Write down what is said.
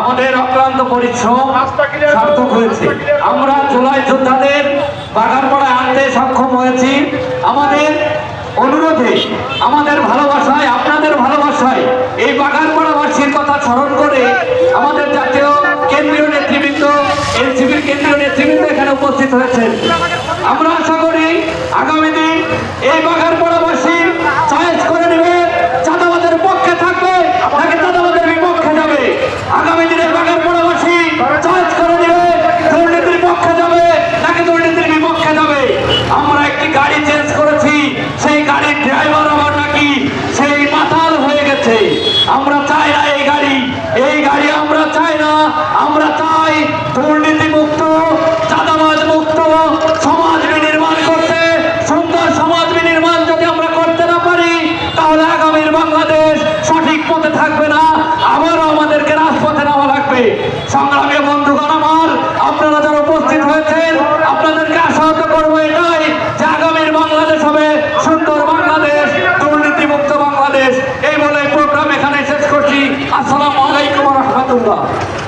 আমাদের অক্লান্ত পরিশ্রম সার্থক হয়েছে। আমরা জুলাই যোদ্ধাদের বাগানপাড়ায় আনতে সক্ষম হয়েছি। আমাদের অনুরোধে আমাদের ভালোবাসায় আপনাদের ভালোবাসায় এই বাগান বাগানপাড়াবাসীর কথা স্মরণ করে আমাদের জাতীয় কেন্দ্রীয় নেতৃবৃন্দ এনসিপির কেন্দ্রীয় নেতৃবৃন্দ এখানে উপস্থিত হয়েছেন। আমরা আশা করি আগামী দিন এই বাগান বাগানপাড়াবাসী আমরা চাই না এই গাড়ি। এই গাড়ি আমরা চাই না। আমরা চাই দুর্নীতি মুক্ত চাঁদাবাজ মুক্ত সমাজ বিনির্মাণ করতে, সুন্দর সমাজ বিনির্মাণ যদি আমরা করতে না পারি, তাহলে আগামীর বাংলাদেশ সঠিক পথে থাকবে না। আবারও আমাদেরকে রাজপথে নামা লাগবে। সংগ্রামী 是。